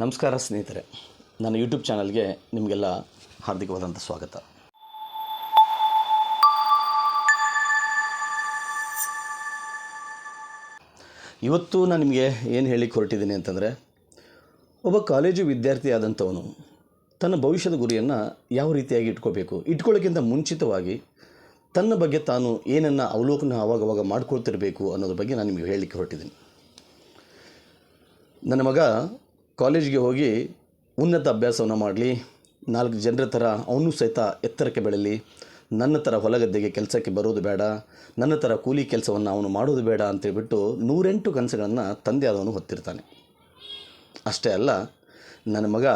ನಮಸ್ಕಾರ ಸ್ನೇಹಿತರೆ. ನನ್ನ ಯೂಟ್ಯೂಬ್ ಚಾನಲ್ಗೆ ನಿಮಗೆಲ್ಲ ಹಾರ್ದಿಕವಾದಂಥ ಸ್ವಾಗತ. ಇವತ್ತು ನಾನು ನಿಮಗೆ ಏನು ಹೇಳಿಕ್ಕೆ ಹೊರಟಿದ್ದೀನಿ ಅಂತಂದರೆ, ಒಬ್ಬ ಕಾಲೇಜು ವಿದ್ಯಾರ್ಥಿ ಆದಂಥವನು ತನ್ನ ಭವಿಷ್ಯದ ಗುರಿಯನ್ನು ಯಾವ ರೀತಿಯಾಗಿ ಇಟ್ಕೋಬೇಕು, ಇಟ್ಕೊಳ್ಳೋಕ್ಕಿಂತ ಮುಂಚಿತವಾಗಿ ತನ್ನ ಬಗ್ಗೆ ತಾನು ಏನನ್ನು ಅವಲೋಕನ ಆವಾಗವಾಗ ಮಾಡ್ಕೊಳ್ತಿರಬೇಕು ಅನ್ನೋದ್ರ ಬಗ್ಗೆ ನಾನು ನಿಮಗೆ ಹೇಳಲಿಕ್ಕೆ ಹೊರಟಿದ್ದೀನಿ. ನನ್ನ ಮಗ ಕಾಲೇಜಿಗೆ ಹೋಗಿ ಉನ್ನತ ಅಭ್ಯಾಸವನ್ನು ಮಾಡಲಿ. ನಾಲ್ಕು ಜನರ ಥರ ಅವನು ಸಹಿತ ಎತ್ತರಕ್ಕೆ ಬೆಳೀಲಿ. ನನ್ನ ಥರ ಹೊಲಗದ್ದೆಗೆ ಕೆಲಸಕ್ಕೆ ಬರೋದು ಬೇಡ. ನನ್ನ ಥರ ಕೂಲಿ ಕೆಲಸವನ್ನು ಅವನು ಮಾಡೋದು ಬೇಡ ಅಂತೇಳ್ಬಿಟ್ಟು ನೂರೆಂಟು ಕನಸುಗಳನ್ನು ತಂದೆ ಆದವನು ಹೊತ್ತಿರ್ತಾನೆ. ಅಷ್ಟೇ ಅಲ್ಲ, ನನ್ನ ಮಗ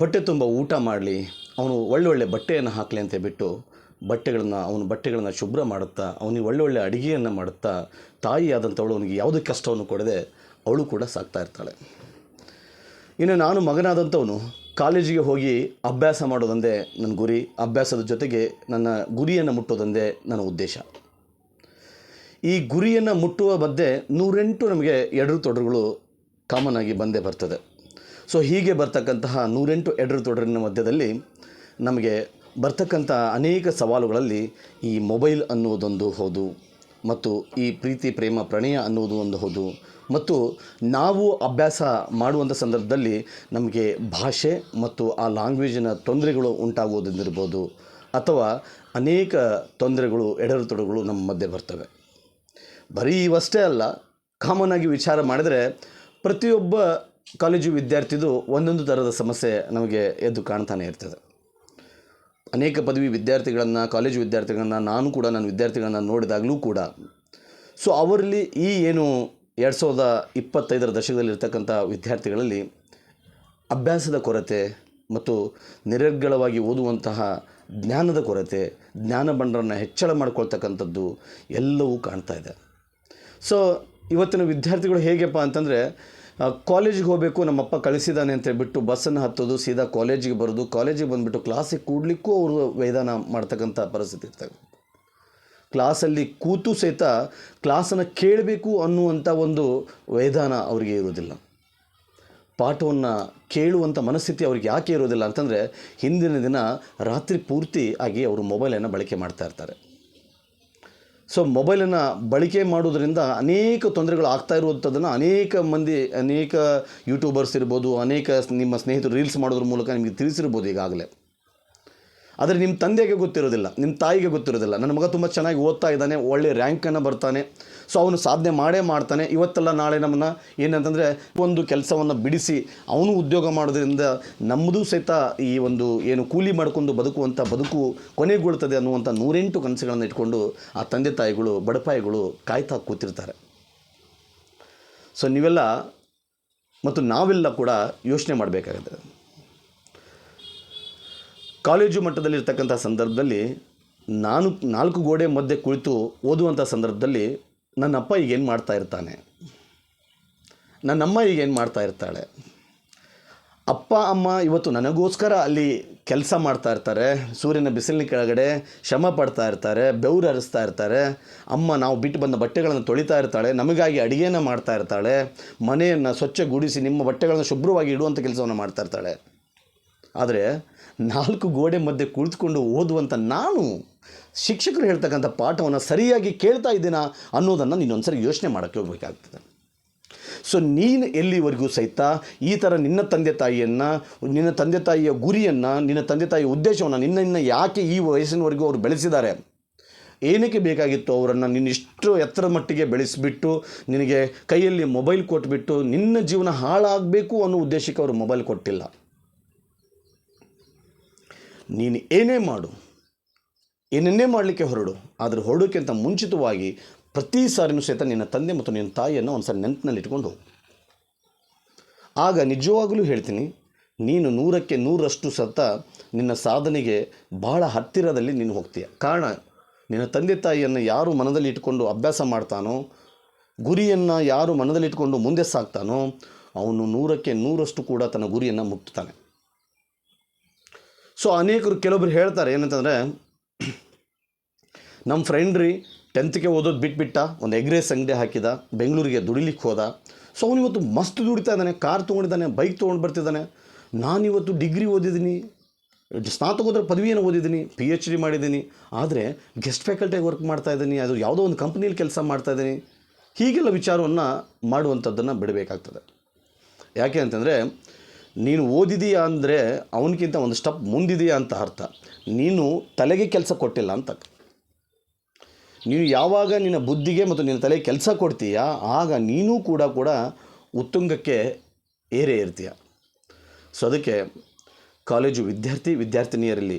ಹೊಟ್ಟೆ ತುಂಬ ಊಟ ಮಾಡಲಿ. ಅವನು ಒಳ್ಳೊಳ್ಳೆ ಬಟ್ಟೆಯನ್ನು ಹಾಕಲಿ ಅಂತ ಬಿಟ್ಟು ಬಟ್ಟೆಗಳನ್ನು, ಅವನು ಬಟ್ಟೆಗಳನ್ನು ಶುಭ್ರ ಮಾಡುತ್ತಾ, ಅವನಿಗೆ ಒಳ್ಳೊಳ್ಳೆ ಅಡುಗೆಯನ್ನು ಮಾಡುತ್ತಾ ತಾಯಿ ಆದಂಥವಳು ಅವನಿಗೆ ಯಾವುದೇ ಕಷ್ಟವನ್ನು ಕೊಡದೆ ಅವಳು ಕೂಡ ಸಾಕ್ತಾ ಇರ್ತಾಳೆ. ಇನ್ನು ನಾನು ಮಗನಾದಂಥವನು ಕಾಲೇಜಿಗೆ ಹೋಗಿ ಅಭ್ಯಾಸ ಮಾಡೋದೊಂದೇ ನನ್ನ ಗುರಿ, ಅಭ್ಯಾಸದ ಜೊತೆಗೆ ನನ್ನ ಗುರಿಯನ್ನು ಮುಟ್ಟೋದೊಂದೇ ನನ್ನ ಉದ್ದೇಶ. ಈ ಗುರಿಯನ್ನು ಮುಟ್ಟುವ ಮಧ್ಯೆ ನೂರೆಂಟು ನಮಗೆ ಎಡರು ತೊಡರುಗಳು ಕಾಮನ್ ಆಗಿ ಬಂದೇ ಬರ್ತದೆ. ಸೊ ಹೀಗೆ ಬರ್ತಕ್ಕಂತಹ ನೂರೆಂಟು ಎಡರು ತೊಡರಿನ ಮಧ್ಯದಲ್ಲಿ ನಮಗೆ ಬರ್ತಕ್ಕಂಥ ಅನೇಕ ಸವಾಲುಗಳಲ್ಲಿ ಈ ಮೊಬೈಲ್ ಅನ್ನುವುದೊಂದು ಹೌದು ಮತ್ತು ಈ ಪ್ರೀತಿ, ಪ್ರೇಮ, ಪ್ರಣಯ ಅನ್ನುವುದು ಒಂದು ಹೌದು. ಮತ್ತು ನಾವು ಅಭ್ಯಾಸ ಮಾಡುವಂಥ ಸಂದರ್ಭದಲ್ಲಿ ನಮಗೆ ಭಾಷೆ ಮತ್ತು ಆ ಲ್ಯಾಂಗ್ವೇಜಿನ ತೊಂದರೆಗಳು ಉಂಟಾಗುವುದೆಂದಿರ್ಬೋದು ಅಥವಾ ಅನೇಕ ತೊಂದರೆಗಳು, ಎಡರುತೊಡರುಗಳು ನಮ್ಮ ಮಧ್ಯೆ ಬರ್ತವೆ. ಬರೀ ಇವಷ್ಟೇ ಅಲ್ಲ ಕಾಮನ್ ಆಗಿ ವಿಚಾರ ಮಾಡಿದರೆ ಪ್ರತಿಯೊಬ್ಬ ಕಾಲೇಜು ವಿದ್ಯಾರ್ಥಿದು ಒಂದೊಂದು ಥರದ ಸಮಸ್ಯೆ ನಮಗೆ ಎದ್ದು ಕಾಣ್ತಾನೆ ಇರ್ತದೆ. ಅನೇಕ ಪದವಿ ವಿದ್ಯಾರ್ಥಿಗಳನ್ನು ಕಾಲೇಜು ವಿದ್ಯಾರ್ಥಿಗಳನ್ನು, ನಾನು ಕೂಡ ನನ್ನ ವಿದ್ಯಾರ್ಥಿಗಳನ್ನು ನೋಡಿದಾಗಲೂ ಕೂಡ. ಸೊ ಅವರಲ್ಲಿ ಈ ಏನು ಎರಡು ಸಾವಿರದ ಇಪ್ಪತ್ತೈದರ ದಶಕದಲ್ಲಿರ್ತಕ್ಕಂಥ ವಿದ್ಯಾರ್ಥಿಗಳಲ್ಲಿ ಅಭ್ಯಾಸದ ಕೊರತೆ ಮತ್ತು ನಿರರ್ಗಳವಾಗಿ ಓದುವಂತಹ ಜ್ಞಾನದ ಕೊರತೆ, ಜ್ಞಾನ ಬಂಡರನ್ನು ಹೆಚ್ಚಳ ಮಾಡ್ಕೊಳ್ತಕ್ಕಂಥದ್ದು ಎಲ್ಲವೂ ಕಾಣ್ತಾ ಇದೆ. ಸೊ ಇವತ್ತಿನ ವಿದ್ಯಾರ್ಥಿಗಳು ಹೇಗೆಪ್ಪ ಅಂತಂದರೆ ಕಾಲೇಜಿಗೆ ಹೋಗಬೇಕು, ನಮ್ಮಪ್ಪ ಕಳಿಸಿದ್ದಾನೆ ಅಂತ ಹೇಳ್ಬಿಟ್ಟು ಬಸ್ಸನ್ನು ಹತ್ತೋದು, ಸೀದಾ ಕಾಲೇಜಿಗೆ ಬರೋದು, ಕಾಲೇಜಿಗೆ ಬಂದುಬಿಟ್ಟು ಕ್ಲಾಸಿಗೆ ಕೂಡಲಿಕ್ಕೂ ಅವರು ವೈದಾನ ಮಾಡ್ತಕ್ಕಂಥ ಪರಿಸ್ಥಿತಿ ಇರ್ತವೆ ಕ್ಲಾಸಲ್ಲಿ ಕೂತು ಸಹಿತ ಕ್ಲಾಸನ್ನು ಕೇಳಬೇಕು ಅನ್ನುವಂಥ ಒಂದು ವೈದಾನ ಅವರಿಗೆ ಇರೋದಿಲ್ಲ ಪಾಠವನ್ನು ಕೇಳುವಂಥ ಮನಸ್ಥಿತಿ ಅವ್ರಿಗೆ ಯಾಕೆ ಇರೋದಿಲ್ಲ ಅಂತಂದರೆ, ಹಿಂದಿನ ದಿನ ರಾತ್ರಿ ಪೂರ್ತಿ ಆಗಿ ಅವರು ಮೊಬೈಲನ್ನು ಬಳಕೆ ಮಾಡ್ತಾ ಇರ್ತಾರೆ. ಸೊ ಮೊಬೈಲನ್ನು ಬಳಕೆ ಮಾಡೋದರಿಂದ ಅನೇಕ ತೊಂದರೆಗಳು ಆಗ್ತಾ ಇರುವಂಥದ್ದನ್ನು ಅನೇಕ ಮಂದಿ, ಅನೇಕ ಯೂಟ್ಯೂಬರ್ಸ್ ಇರ್ಬೋದು, ಅನೇಕ ನಿಮ್ಮ ಸ್ನೇಹಿತರು ರೀಲ್ಸ್ ಮಾಡೋದ್ರ ಮೂಲಕ ನಿಮಗೆ ತಿಳಿಸಿರ್ಬೋದು ಈಗಾಗಲೇ. ಆದರೆ ನಿಮ್ಮ ತಂದೆಗೆ ಗೊತ್ತಿರೋದಿಲ್ಲ ನಿಮ್ಮ ತಾಯಿಗೆ ಗೊತ್ತಿರೋದಿಲ್ಲ. ನನ್ನ ಮಗ ತುಂಬ ಚೆನ್ನಾಗಿ ಓದ್ತಾ ಇದ್ದಾನೆ, ಒಳ್ಳೆ ರ್ಯಾಂಕನ್ನು ಬರ್ತಾನೆ. ಸೊ ಅವನು ಸಾಧನೆ ಮಾಡೇ ಮಾಡ್ತಾನೆ. ಇವತ್ತಲ್ಲ ನಾಳೆ ನಮ್ಮನ್ನು ಏನಂತಂದರೆ ಒಂದು ಕೆಲಸವನ್ನು ಬಿಡಿಸಿ ಅವನು ಉದ್ಯೋಗ ಮಾಡೋದ್ರಿಂದ ನಮ್ಮದು ಸಹಿತ ಈ ಒಂದು ಏನು ಕೂಲಿ ಮಾಡ್ಕೊಂಡು ಬದುಕುವಂಥ ಬದುಕು ಕೊನೆಗೊಳ್ತದೆ ಅನ್ನುವಂಥ ನೂರೆಂಟು ಕನಸುಗಳನ್ನು ಇಟ್ಕೊಂಡು ಆ ತಂದೆ ತಾಯಿಗಳು, ಬಡಪಾಯಿಗಳು ಕಾಯ್ತಾ ಕೂತಿರ್ತಾರೆ. ಸೊ ನೀವೆಲ್ಲ ಮತ್ತು ನಾವೆಲ್ಲ ಕೂಡ ಯೋಚನೆ ಮಾಡಬೇಕಾಗುತ್ತೆ. ಕಾಲೇಜು ಮಟ್ಟದಲ್ಲಿರ್ತಕ್ಕಂಥ ಸಂದರ್ಭದಲ್ಲಿ ನಾನು ನಾಲ್ಕು ಗೋಡೆ ಮಧ್ಯೆ ಕುಳಿತು ಓದುವಂಥ ಸಂದರ್ಭದಲ್ಲಿ ನನ್ನ ಅಪ್ಪ ಈಗೇನು ಮಾಡ್ತಾ ಇರ್ತಾನೆ? ನನ್ನಮ್ಮ ಈಗೇನು ಮಾಡ್ತಾ ಇರ್ತಾಳೆ? ಅಪ್ಪ, ಅಮ್ಮ ಇವತ್ತು ನನಗೋಸ್ಕರ ಅಲ್ಲಿ ಕೆಲಸ ಮಾಡ್ತಾ ಇರ್ತಾರೆ, ಸೂರ್ಯನ ಬಿಸಿಲಿನ ಕೆಳಗಡೆ ಶ್ರಮ ಪಡ್ತಾ ಇರ್ತಾರೆ, ಬೆವರು ಹರಿಸ್ತಾ ಇರ್ತಾರೆ. ಅಮ್ಮ, ನಾವು ಬಿಟ್ಟು ಬಂದ ಬಟ್ಟೆಗಳನ್ನು ತೊಳಿತಾ ಇರ್ತಾಳೆ, ನಮಗಾಗಿ ಅಡುಗೆಯನ್ನು ಮಾಡ್ತಾ ಇರ್ತಾಳೆ, ಮನೆಯನ್ನು ಸ್ವಚ್ಛಗೂಡಿಸಿ ನಿಮ್ಮ ಬಟ್ಟೆಗಳನ್ನು ಶುಭ್ರವಾಗಿ ಇಡುವಂಥ ಕೆಲಸವನ್ನು ಮಾಡ್ತಾ ಇರ್ತಾಳೆ. ಆದರೆ ನಾಲ್ಕು ಗೋಡೆ ಮಧ್ಯೆ ಕುಳಿತುಕೊಂಡು ಓದುವಂಥ ನಾನು ಶಿಕ್ಷಕರು ಹೇಳ್ತಕ್ಕಂಥ ಪಾಠವನ್ನು ಸರಿಯಾಗಿ ಕೇಳ್ತಾ ಇದ್ದೀನಾ ಅನ್ನೋದನ್ನು ನೀನೊಂದ್ಸರಿ ಯೋಚನೆ ಮಾಡೋಕ್ಕೆ ಹೋಗಬೇಕಾಗ್ತದೆ. ಸೊ ನೀನು ಎಲ್ಲಿವರೆಗೂ ಸಹಿತ ಈ ಥರ ನಿನ್ನ ತಂದೆ ತಾಯಿಯನ್ನು, ನಿನ್ನ ತಂದೆ ತಾಯಿಯ ಗುರಿಯನ್ನು, ನಿನ್ನ ತಂದೆ ತಾಯಿಯ ಉದ್ದೇಶವನ್ನು ನಿನ್ನನ್ನು ಯಾಕೆ ಈ ವಯಸ್ಸಿನವರೆಗೂ ಅವರು ಬೆಳೆಸಿದ್ದಾರೆ? ಏನಕ್ಕೆ ಬೇಕಾಗಿತ್ತು ಅವರನ್ನು ನೀನು ಇಷ್ಟು ಎತ್ತರ ಮಟ್ಟಿಗೆ ಬೆಳೆಸಿಬಿಟ್ಟು, ನಿನಗೆ ಕೈಯಲ್ಲಿ ಮೊಬೈಲ್ ಕೊಟ್ಬಿಟ್ಟು ನಿನ್ನ ಜೀವನ ಹಾಳಾಗಬೇಕು ಅನ್ನೋ ಉದ್ದೇಶಕ್ಕೆ ಅವರು ಮೊಬೈಲ್ ಕೊಟ್ಟಿಲ್ಲ. ನೀನು ಏನೇ ಮಾಡು ಏನನ್ನೇ ಮಾಡಲಿಕ್ಕೆ ಹೊರಡು, ಆದರೆ ಹೊರಡೋಕ್ಕಿಂತ ಮುಂಚಿತವಾಗಿ ಪ್ರತಿ ಸಾರಿನೂ ಸಹಿತ ನಿನ್ನ ತಂದೆ ಮತ್ತು ನಿನ್ನ ತಾಯಿಯನ್ನು ಒಂದು ಸಾರಿ ನೆನಪಿನಲ್ಲಿ ಇಟ್ಕೊಂಡು ಆಗ ನಿಜವಾಗಲೂ ಹೇಳ್ತೀನಿ, ನೀನು ನೂರಕ್ಕೆ ನೂರಷ್ಟು ಸತ ನಿನ್ನ ಸಾಧನೆಗೆ ಬಹಳ ಹತ್ತಿರದಲ್ಲಿ ನೀನು ಹೋಗ್ತೀಯ. ಕಾರಣ, ನಿನ್ನ ತಂದೆ ತಾಯಿಯನ್ನು ಯಾರು ಮನದಲ್ಲಿ ಇಟ್ಕೊಂಡು ಅಭ್ಯಾಸ ಮಾಡ್ತಾನೋ, ಗುರಿಯನ್ನು ಯಾರು ಮನದಲ್ಲಿ ಇಟ್ಕೊಂಡು ಮುಂದೆ ಸಾಕ್ತಾನೋ, ಅವನು ನೂರಕ್ಕೆ ನೂರಷ್ಟು ಕೂಡ ತನ್ನ ಗುರಿಯನ್ನು ಮುಟ್ತಾನೆ ಸೊ ಅನೇಕರು ಕೆಲವೊಬ್ರು ಹೇಳ್ತಾರೆ ಏನಂತಂದರೆ ನಮ್ಮ ಫ್ರೆಂಡ್ ರೀ ಟೆಂತ್ಗೆ ಓದೋದು ಬಿಟ್ಬಿಟ್ಟ, ಒಂದು ಎಗ್ ರೈಸ್ ಅಂಗಡಿ ಹಾಕಿದ, ಬೆಂಗಳೂರಿಗೆ ದುಡಿಲಿಕ್ಕೆ ಹೋದ. ಸೊ ಅವನಿವತ್ತು ಮಸ್ತ್ ದುಡಿತಾ ಇದ್ದಾನೆ ಕಾರ್ ತೊಗೊಂಡಿದ್ದಾನೆ ಬೈಕ್ ತೊಗೊಂಡು ಬರ್ತಿದ್ದಾನೆ. ನಾನಿವತ್ತು ಡಿಗ್ರಿ ಓದಿದ್ದೀನಿ ಸ್ನಾತಕೋತ್ತರ ಪದವಿಯನ್ನು ಓದಿದ್ದೀನಿ ಪಿ ಎಚ್ ಡಿ ಮಾಡಿದ್ದೀನಿ. ಆದರೆ ಗೆಸ್ಟ್ ಫ್ಯಾಕಲ್ಟಿಯಾಗಿ ವರ್ಕ್ ಮಾಡ್ತಾ ಇದ್ದೀನಿ, ಅದು ಯಾವುದೋ ಒಂದು ಕಂಪ್ನಿಯಲ್ಲಿ ಕೆಲಸ ಮಾಡ್ತಾ ಇದ್ದೀನಿ. ಹೀಗೆಲ್ಲ ವಿಚಾರವನ್ನು ಮಾಡುವಂಥದ್ದನ್ನು ಬಿಡಬೇಕಾಗ್ತದೆ. ಯಾಕೆ ಅಂತಂದರೆ ನೀನು ಓದಿದೀಯಾ ಅಂದರೆ ಅವನಿಗಿಂತ ಒಂದು ಸ್ಟೆಪ್ ಮುಂದಿದೆಯಾ ಅಂತ ಅರ್ಥ. ನೀನು ತಲೆಗೆ ಕೆಲಸ ಕೊಟ್ಟಿಲ್ಲ ಅಂತ. ನೀನು ಯಾವಾಗ ನಿನ್ನ ಬುದ್ಧಿಗೆ ಮತ್ತು ನಿನ್ನ ತಲೆಗೆ ಕೆಲಸ ಕೊಡ್ತೀಯ, ಆಗ ನೀನೂ ಕೂಡ ಕೂಡ ಉತ್ತುಂಗಕ್ಕೆ ಏರೇ ಇರ್ತೀಯ. ಸೊ ಅದಕ್ಕೆ ಕಾಲೇಜು ವಿದ್ಯಾರ್ಥಿ ವಿದ್ಯಾರ್ಥಿನಿಯರಲ್ಲಿ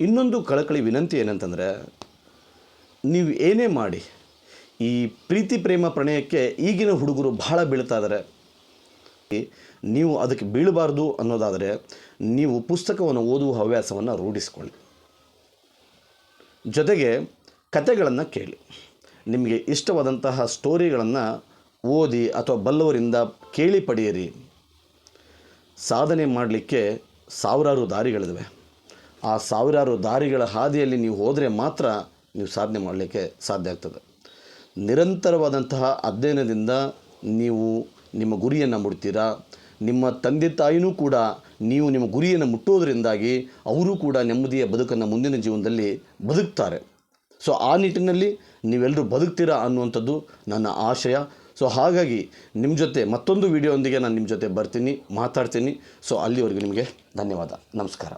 ಇನ್ನೊಂದು ಕಳಕಳಿ ವಿನಂತಿ ಏನಂತಂದರೆ, ನೀವು ಏನೇ ಮಾಡಿ, ಈ ಪ್ರೀತಿ ಪ್ರೇಮ ಪ್ರಣಯಕ್ಕೆ ಈಗಿನ ಹುಡುಗರು ಬಹಳ ಬೀಳ್ತಾ ಇದ್ದಾರೆ ನೀವು ಅದಕ್ಕೆ ಬೀಳಬಾರ್ದು ಅನ್ನೋದಾದರೆ ನೀವು ಪುಸ್ತಕವನ್ನು ಓದುವ ಹವ್ಯಾಸವನ್ನು ರೂಢಿಸ್ಕೊಳ್ಳಿ. ಜೊತೆಗೆ ಕತೆಗಳನ್ನು ಕೇಳಿ. ನಿಮಗೆ ಇಷ್ಟವಾದಂತಹ ಸ್ಟೋರಿಗಳನ್ನು ಓದಿ ಅಥವಾ ಬಲ್ಲವರಿಂದ ಕೇಳಿ ಪಡೆಯಿರಿ. ಸಾಧನೆ ಮಾಡಲಿಕ್ಕೆ ಸಾವಿರಾರು ದಾರಿಗಳಿವೆ ಆ ಸಾವಿರಾರು ದಾರಿಗಳ ಹಾದಿಯಲ್ಲಿ ನೀವು ಹೋದರೆ ಮಾತ್ರ ನೀವು ಸಾಧನೆ ಮಾಡಲಿಕ್ಕೆ ಸಾಧ್ಯ ಆಗ್ತದೆ. ನಿರಂತರವಾದಂತಹ ಅಧ್ಯಯನದಿಂದ ನೀವು ನಿಮ್ಮ ಗುರಿಯನ್ನು ಮುಟ್ತೀರಾ? ನಿಮ್ಮ ತಂದೆ ತಾಯಿನೂ ಕೂಡ ನೀವು ನಿಮ್ಮ ಗುರಿಯನ್ನು ಮುಟ್ಟೋದರಿಂದಾಗಿ ಅವರು ಕೂಡ ನೆಮ್ಮದಿಯ ಬದುಕನ್ನು ಮುಂದಿನ ಜೀವನದಲ್ಲಿ ಬದುಕ್ತಾರೆ. ಸೊ ಆ ನಿಟ್ಟಿನಲ್ಲಿ ನೀವೆಲ್ಲರೂ ಬದುಕ್ತೀರಾ ಅನ್ನುವಂಥದ್ದು ನನ್ನ ಆಶಯ. ಸೊ ಹಾಗಾಗಿ ನಿಮ್ಮ ಜೊತೆ ಮತ್ತೊಂದು ವಿಡಿಯೋದೊಂದಿಗೆ ನಾನು ನಿಮ್ಮ ಜೊತೆ ಬರ್ತೀನಿ, ಮಾತಾಡ್ತೀನಿ. ಸೊ ಅಲ್ಲಿವರೆಗೂ ನಿಮಗೆ ಧನ್ಯವಾದ. ನಮಸ್ಕಾರ.